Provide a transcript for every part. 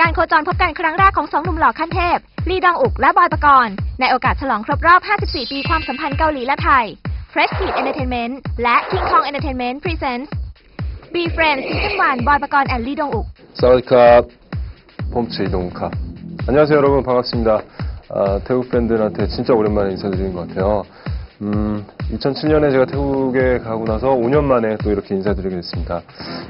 การโคจรพบกันครั้งแรกของสองหนุ่มหล่อขั้นเทพ ลีดองอุกและบอยปกรณ์ ในโอกาสฉลองครบรอบ 54 ปีความสัมพันธ์เกาหลีและไทย Prestige Entertainment และ King Kong Entertainment Presents Be Friends Season 1 บอยปกรณ์ and ลีดองอุก 사와디캅 봄치 이동카 안녕하세요 여러분 반갑습니다 아, 태국 팬들한테 진짜 오랜만에 인사드리는 것 같아요 음, 2007년에 제가 태국에 가고 나서 5년 만에 또 이렇게 인사드리게 됐습니다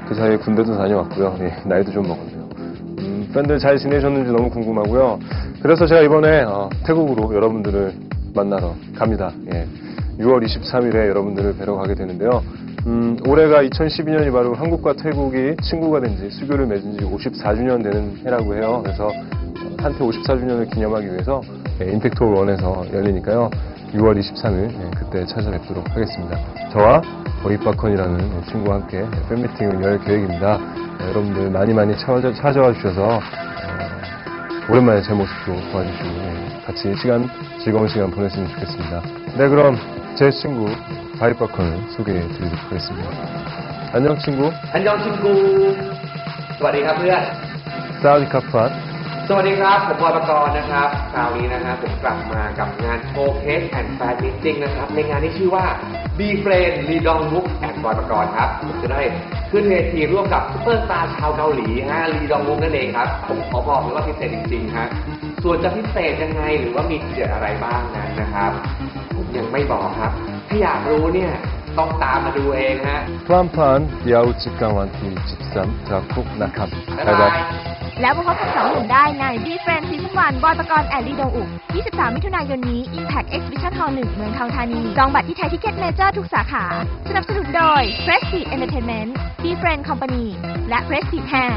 그 사이에 군대도 다녀왔고요 예, 나이도 좀 먹었네요 음, 팬들 잘 지내셨는지 너무 궁금하고요 그래서 제가 이번에 어, 태국으로 여러분들을 만나러 갑니다 예, 6월 23일에 여러분들을 뵈러 가게 되는데요 음, 올해가 2012년이 바로 한국과 태국이 친구가 된 지, 수교를 맺은 지 54주년 되는 해라고 해요. 그래서 어, 한태 54주년을 기념하기 위해서 예, 임팩트 홀 1에서 열리니까요. 6월 23일 예, 그때 찾아뵙도록 하겠습니다. 저와 보이바컨이라는 예, 친구와 함께 예, 팬미팅을 열 계획입니다. 네, 여러분들 많이 많이 찾아, 찾아와 주셔서 어, 오랜만에 제 모습도 보여주시고 네, 같이 시간 즐거운 시간 보냈으면 좋겠습니다. 네 그럼 제 친구 바리바컨을 소개해 드리도록 하겠습니다. 안녕 친구. 안녕 친구. 스바리가 푸야. 사우디카파 สวัสดีครับ ผมบอยปกรณ์นะครับคราวนี้นะฮะผมกลับมากับงานโชว์เคสแอนด์แฟนมิทติ้งนะครับ ในงานที่ชื่อว่า b f r i e n d ลีดองมุกแอนด์บอยปกรณ์ครับ ผมจะได้ขึ้นเวทีร่วมกับซุปเปอร์สตาร์ชาวเกาหลีฮะลีดองมุกนั่นเองครับ ผมขอบอกเลยว่าพิเศษจริงๆฮะส่วนจะพิเศษยังไงหรือว่ามีเกียรติอะไรบ้างนั้นนะครับ ผมยังไม่บอกครับ ถ้าอยากรู้เนี่ย ต้องตามมาดูเองฮะพร่ำพันเดียวจิกลงวันที่13จะคุกนะครับบ๊ายบายแล้วพบกับสองหนุ่มได้ในดีเฟรนซีทุ่นวันบอยปกรณ์แอลลีโดอุ23 มิถุนายนนี้ Impact Exhibition Hall 1 เมืองทองธานี จองบัตรที่ไทยทิเก็ตเมเจอร์ทุกสาขา สนับสนุนโดย Prestige Entertainment ดีเฟรนคอมพานีและ Prestige Hair